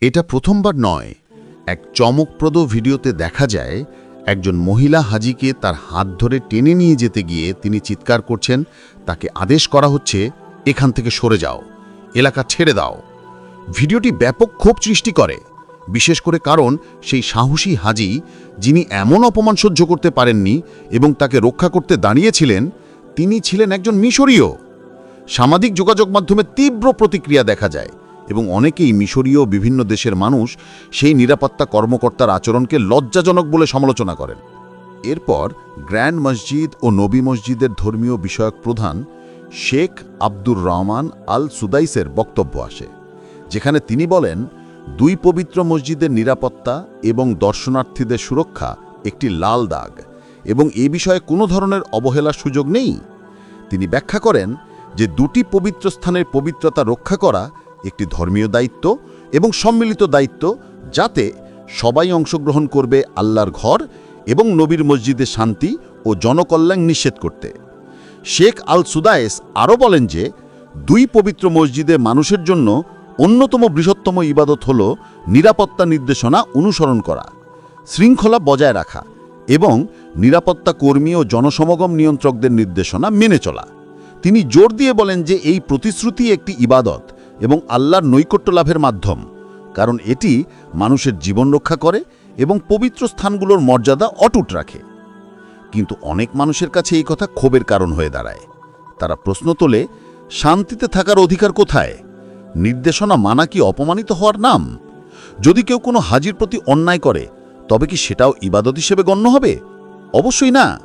এটা প্রথমবার নয়। এক চমকপ্রদ ভিডিওতে দেখা যায়, একজন মহিলা হাজিকে তার হাত ধরে টেনে নিয়ে যেতে গিয়ে তিনি চিৎকার করছেন, তাকে আদেশ করা হচ্ছে, এখান থেকে সরে যাও, এলাকা ছেড়ে দাও। ভিডিওটি ব্যাপক ক্ষোভ সৃষ্টি করে, বিশেষ করে কারণ সেই সাহসী হাজি, যিনি এমন অপমান সহ্য করতে পারেননি এবং তাকে রক্ষা করতে দাঁড়িয়েছিলেন তিনি ছিলেন একজন মিশরীয়। সামাজিক যোগাযোগ মাধ্যমে তীব্র প্রতিক্রিয়া দেখা যায় এবং অনেকেই মিশরীয় বিভিন্ন দেশের মানুষ সেই নিরাপত্তা কর্মকর্তার আচরণকে লজ্জাজনক বলে সমালোচনা করেন। এরপর গ্র্যান্ড মসজিদ ও নবী মসজিদের ধর্মীয় বিষয়ক প্রধান শেখ আব্দুর রহমান আল সুদাইসের বক্তব্য আসে, যেখানে তিনি বলেন, দুই পবিত্র মসজিদের নিরাপত্তা এবং দর্শনার্থীদের সুরক্ষা একটি লাল দাগ। এবং এ বিষয়ে কোনো ধরনের অবহেলার সুযোগ নেই। তিনি ব্যাখ্যা করেন যে দুটি পবিত্র স্থানের পবিত্রতা রক্ষা করা একটি ধর্মীয় দায়িত্ব এবং সম্মিলিত দায়িত্ব যাতে সবাই অংশগ্রহণ করবে আল্লাহর ঘর এবং নবীর মসজিদে শান্তি ও জনকল্যাণ নিষেধ করতে। শেখ আল সুদায়েস আরও বলেন যে, দুই পবিত্র মসজিদে মানুষের জন্য অন্যতম বৃহত্তম ইবাদত হল নিরাপত্তা নির্দেশনা অনুসরণ করা, শৃঙ্খলা বজায় রাখা। এবং নিরাপত্তা কর্মী ও জনসমাগম নিয়ন্ত্রকদের নির্দেশনা মেনে চলা। তিনি জোর দিয়ে বলেন যে এই প্রতিশ্রুতি একটি ইবাদত এবং আল্লাহর নৈকট্য লাভের মাধ্যম, কারণ এটি মানুষের জীবন রক্ষা করে এবং পবিত্র স্থানগুলোর মর্যাদা অটুট রাখে। কিন্তু অনেক মানুষের কাছে এই কথা ক্ষোভের কারণ হয়ে দাঁড়ায়। তারা প্রশ্ন তোলে, শান্তিতে থাকার অধিকার কোথায়? নির্দেশনা মানা কি অপমানিত হওয়ার নাম? যদি কেউ কোনো হাজির প্রতি অন্যায় করে তবে কি সেটাও ইবাদত হিসেবে গণ্য হবে? অবশ্যই না।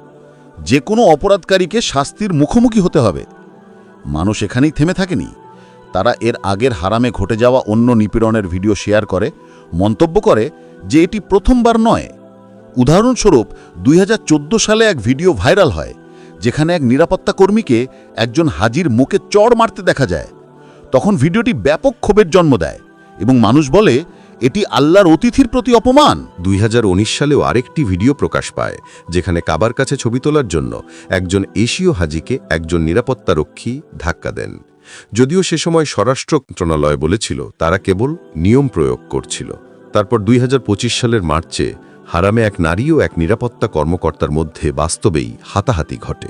যে কোনো অপরাধকারীকে শাস্তির মুখোমুখি হতে হবে। মানুষ এখানেই থেমে থাকেনি। তারা এর আগের হারামে ঘটে যাওয়া অন্য নিপীড়নের ভিডিও শেয়ার করে, মন্তব্য করে যে এটি প্রথমবার নয়। উদাহরণস্বরূপ, দুই হাজার চোদ্দ সালে এক ভিডিও ভাইরাল হয়, যেখানে এক নিরাপত্তা কর্মীকে একজন হাজির মুখে চড় মারতে দেখা যায়। তখন ভিডিওটি ব্যাপক ক্ষোভের জন্ম দেয় এবং মানুষ বলে এটি আল্লাহর অতিথির প্রতি অপমান। দুই হাজার উনিশ সালেও আরেকটি ভিডিও প্রকাশ পায়, যেখানে কাবার কাছে ছবি তোলার জন্য একজন এশীয় হাজিকে একজন নিরাপত্তারক্ষী ধাক্কা দেন। যদিও সে সময় স্বরাষ্ট্র মন্ত্রণালয় বলেছিল, তারা কেবল নিয়ম প্রয়োগ করছিল। তারপর দুই হাজার পঁচিশ সালের মার্চে হারামে এক নারী ও এক নিরাপত্তা কর্মকর্তার মধ্যে বাস্তবেই হাতাহাতি ঘটে,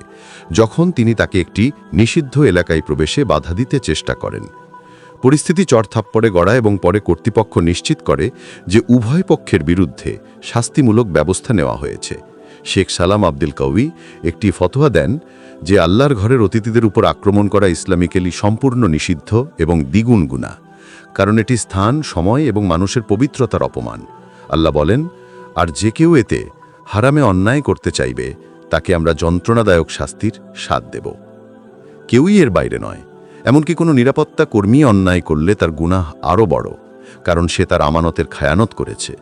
যখন তিনি তাকে একটি নিষিদ্ধ এলাকায় প্রবেশে বাধা দিতে চেষ্টা করেন। পরিস্থিতি চড়থাপ্পড়ে গড়া এবং পরে কর্তৃপক্ষ নিশ্চিত করে যে উভয় পক্ষের বিরুদ্ধে শাস্তিমূলক ব্যবস্থা নেওয়া হয়েছে। শেখ সালাম আব্দুল কউই একটি ফতোয়া দেন যে আল্লাহর ঘরের অতিথিদের উপর আক্রমণ করা ইসলামিকেলি সম্পূর্ণ নিষিদ্ধ এবং দ্বিগুণ গুণা কারণ এটি স্থান, সময় এবং মানুষের পবিত্রতার অপমান। আল্লাহ বলেন, আর যে কেউ এতে হারামে অন্যায় করতে চাইবে, তাকে আমরা যন্ত্রণাদায়ক শাস্তির স্বাদ দেব। কেউই এর বাইরে নয়। এমনকি কোনো নিরাপত্তা কর্মী অন্যায় করলে তার গুনাহ আরও বড়, কারণ সে তার আমানতের খায়ানত করেছে।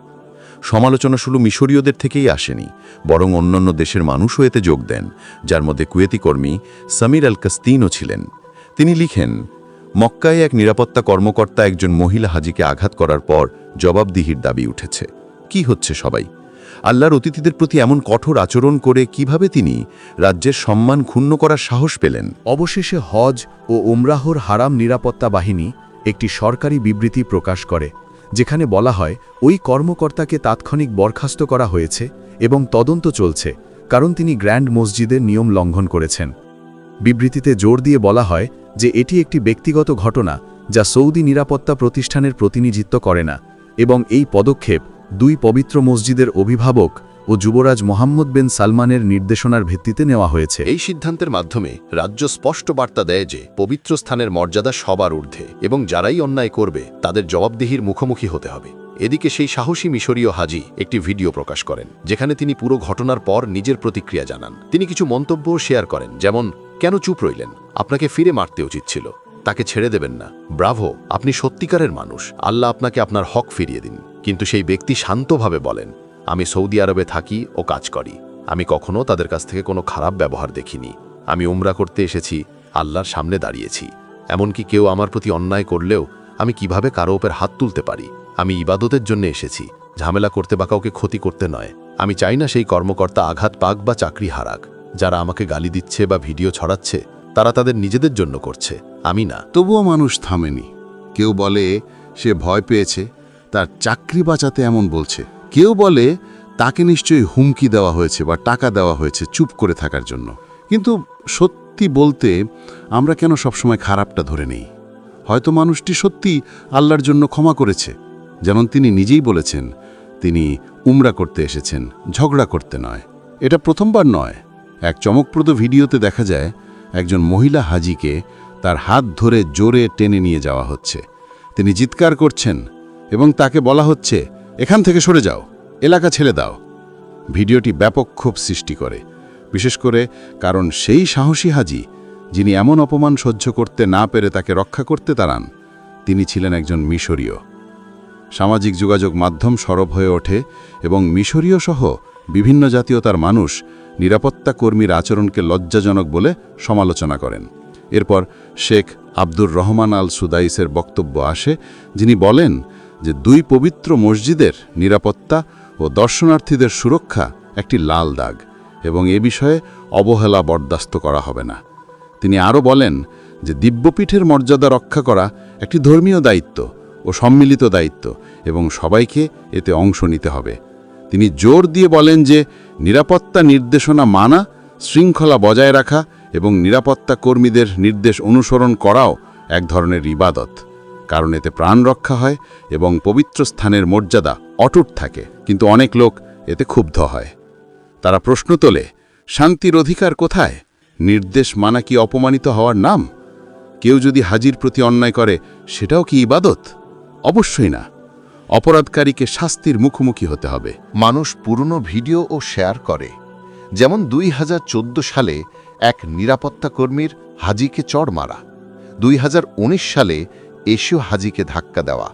সমালোচনা শুধু মিশরীয়দের থেকেই আসেনি, বরং অন্যান্য দেশের মানুষও এতে যোগ দেন, যার মধ্যে কুয়েতি কর্মী সামির আল কাস্তিনও ছিলেন। তিনি লিখেন, মক্কায় এক নিরাপত্তা কর্মকর্তা একজন মহিলা হাজিকে আঘাত করার পর জবাবদিহির দাবি উঠেছে। কি হচ্ছে সবাই? আল্লাহর অতিথিদের প্রতি এমন কঠোর আচরণ করে কীভাবে তিনি রাজ্যের সম্মান ক্ষুণ্ণ করার সাহস পেলেন? অবশেষে হজ ও উমরাহর হারাম নিরাপত্তা বাহিনী একটি সরকারি বিবৃতি প্রকাশ করে, যেখানে বলা হয়, ওই কর্মকর্তাকে তাৎক্ষণিক বরখাস্ত করা হয়েছে এবং তদন্ত চলছে, কারণ তিনি গ্র্যান্ড মসজিদের নিয়ম লঙ্ঘন করেছেন। বিবৃতিতে জোর দিয়ে বলা হয় যে এটি একটি ব্যক্তিগত ঘটনা যা সৌদি নিরাপত্তা প্রতিষ্ঠানের প্রতিনিধিত্ব করে না এবং এই পদক্ষেপ দুই পবিত্র মসজিদের অভিভাবক ও যুবরাজ মোহাম্মদ বিন সালমানের নির্দেশনার ভিত্তিতে নেওয়া হয়েছে। এই সিদ্ধান্তের মাধ্যমে রাজ্য স্পষ্ট বার্তা দেয় যে, পবিত্র স্থানের মর্যাদা সবার ঊর্ধ্বে এবং যারাই অন্যায় করবে, তাদের জবাবদিহির মুখোমুখি হতে হবে। এদিকে সেই সাহসী মিশরীয় হাজি একটি ভিডিও প্রকাশ করেন, যেখানে তিনি পুরো ঘটনার পর নিজের প্রতিক্রিয়া জানান। তিনি কিছু মন্তব্যও শেয়ার করেন, যেমন, কেন চুপ রইলেন? আপনাকে ফিরে মারতে উচিত ছিল। তাকে ছেড়ে দেবেন না। ব্রাভো, আপনি সত্যিকারের মানুষ। আল্লাহ আপনাকে আপনার হক ফিরিয়ে দিন। কিন্তু সেই ব্যক্তি শান্তভাবে বলেন, আমি সৌদি আরবে থাকি ও কাজ করি। আমি কখনো তাদের কাছ থেকে কোনো খারাপ ব্যবহার দেখিনি। আমি উমরা করতে এসেছি, আল্লাহর সামনে দাঁড়িয়েছি। এমনকি কেউ আমার প্রতি অন্যায় করলেও আমি কীভাবে কারও ওপর হাত তুলতে পারি? আমি ইবাদতের জন্য এসেছি। ঝামেলা করতে বা কাউকে ক্ষতি করতে নয়। আমি চাই না সেই কর্মকর্তা আঘাত পাক বা চাকরি হারাক। যারা আমাকে গালি দিচ্ছে বা ভিডিও ছড়াচ্ছে, তারা তাদের নিজেদের জন্য করছে। আমি না। তবুও মানুষ থামেনি। কেউ বলে, সে ভয় পেয়েছে, তার চাকরি বাঁচাতে এমন বলছে। কেউ বলে, তাকে নিশ্চয়ই হুমকি দেওয়া হয়েছে বা টাকা দেওয়া হয়েছে চুপ করে থাকার জন্য। কিন্তু সত্যি বলতে, আমরা কেন সবসময় খারাপটা ধরে নেই? হয়তো মানুষটি সত্যি আল্লাহর জন্য ক্ষমা করেছে, যেমন তিনি নিজেই বলেছেন, তিনি উমরা করতে এসেছেন, ঝগড়া করতে নয়। এটা প্রথমবার নয়। এক চমকপ্রদ ভিডিওতে দেখা যায়, একজন মহিলা হাজিকে তার হাত ধরে জোরে টেনে নিয়ে যাওয়া হচ্ছে। তিনি চিৎকার করছেন এবং তাকে বলা হচ্ছে, এখান থেকে সরে যাও, এলাকা ছেড়ে দাও। ভিডিওটি ব্যাপক ক্ষোভ সৃষ্টি করে, বিশেষ করে কারণ সেই সাহসী হাজি, যিনি এমন অপমান সহ্য করতে না পেরে তাকে রক্ষা করতে তাড়ান, তিনি ছিলেন একজন মিশরীয়। সামাজিক যোগাযোগ মাধ্যম সরব হয়ে ওঠে এবং মিশরীয় সহ বিভিন্ন জাতীয়তার মানুষ নিরাপত্তা কর্মীর আচরণকে লজ্জাজনক বলে সমালোচনা করেন। এরপর শেখ আব্দুর রহমান আল সুদাইসের বক্তব্য আসে, যিনি বলেন যে দুই পবিত্র মসজিদের নিরাপত্তা ও দর্শনার্থীদের সুরক্ষা একটি লাল দাগ এবং এ বিষয়ে অবহেলা বরদাস্ত করা হবে না। তিনি আরও বলেন যে দিব্যপীঠের মর্যাদা রক্ষা করা একটি ধর্মীয় দায়িত্ব ও সম্মিলিত দায়িত্ব এবং সবাইকে এতে অংশ নিতে হবে। তিনি জোর দিয়ে বলেন যে নিরাপত্তা নির্দেশনা মানা, শৃঙ্খলা বজায় রাখা এবং নিরাপত্তা কর্মীদের নির্দেশ অনুসরণ করাও এক ধরনের ইবাদত। কারণ এতে প্রাণ রক্ষা হয় এবং পবিত্র স্থানের মর্যাদা অটুট থাকে, কিন্তু অনেক লোক এতে ক্ষুব্ধ হয়। তারা প্রশ্ন তোলে, শান্তির অধিকার কোথায়? নির্দেশ মানা কি অপমানিত হওয়ার নাম? কেউ যদি হাজির প্রতি অন্যায় করে, সেটাও কি ইবাদত? অবশ্যই না। অপরাধকারীকে শাস্তির মুখোমুখি হতে হবে। মানুষ পুরনো ভিডিও ও শেয়ার করে। যেমন দুই হাজার চোদ্দ সালে এক নিরাপত্তা কর্মীর হাজিকে চড় মারা। দুই হাজার উনিশ সালে এশীয় হাজিকে ধাক্কা দেওয়া।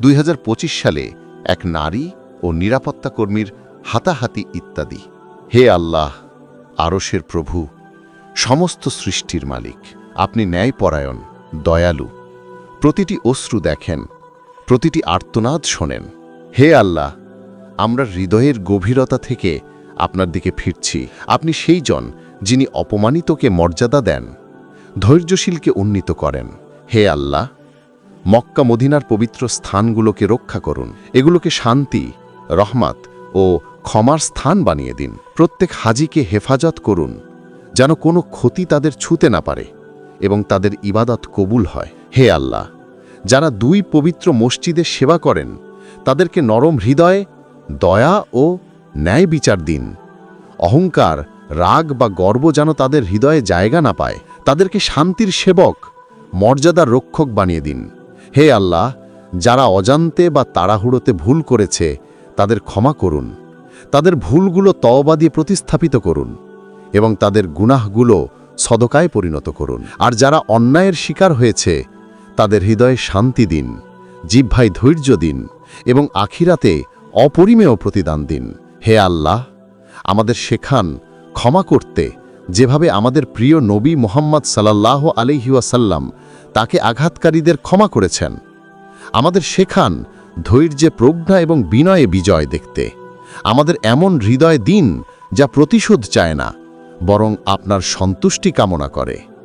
দুই হাজার পঁচিশ সালে এক নারী ও নিরাপত্তা কর্মীর হাতাহাতি ইত্যাদি। হে আল্লাহ, আরশের প্রভু, সমস্ত সৃষ্টির মালিক, আপনি ন্যায়পরায়ণ, দয়ালু। প্রতিটি অশ্রু দেখেন, প্রতিটি আর্তনাদ শোনেন। হে আল্লাহ, আমরা হৃদয়ের গভীরতা থেকে আপনার দিকে ফিরছি। আপনি সেই জন যিনি অপমানিতকে মর্যাদা দেন, ধৈর্যশীলকে উন্নীত করেন। হে আল্লাহ, মক্কা মদিনার পবিত্র স্থানগুলোকে রক্ষা করুন। এগুলোকে শান্তি, রহমাত ও ক্ষমার স্থান বানিয়ে দিন। প্রত্যেক হাজিকে হেফাজত করুন, যেন কোনো ক্ষতি তাদের ছুতে না পারে এবং তাদের ইবাদত কবুল হয়। হে আল্লাহ, যারা দুই পবিত্র মসজিদে সেবা করেন, তাদেরকে নরম হৃদয়ে দয়া ও ন্যায় বিচার দিন। অহংকার রাগ বা গর্ব যেন তাদের হৃদয়ে জায়গা না পায়, তাদেরকে শান্তির সেবক, মর্যাদার রক্ষক বানিয়ে দিন। হে আল্লাহ, যারা অজান্তে বা তাড়াহুড়োতে ভুল করেছে, তাদের ক্ষমা করুন। তাদের ভুলগুলো তওবা দিয়ে প্রতিস্থাপিত করুন এবং তাদের গুনাহগুলো সদকায় পরিণত করুন। আর যারা অন্যায়ের শিকার হয়েছে, তাদের হৃদয়ে শান্তি দিন জিহ্ভায় ধৈর্য দিন এবং আখিরাতে অপরিমেয় প্রতিদান দিন। হে আল্লাহ, আমাদের শেখান ক্ষমা করতে যেভাবে আমাদের প্রিয় নবী মোহাম্মদ সাল্লাহ আলিহাসাল্লাম তাকে আঘাতকারীদের ক্ষমা করেছেন। আমাদের শেখান ধৈর্যে প্রজ্ঞা এবং বিনয়ে বিজয় দেখতে। আমাদের এমন হৃদয় দিন যা প্রতিশোধ চায় না, বরং আপনার সন্তুষ্টি কামনা করে।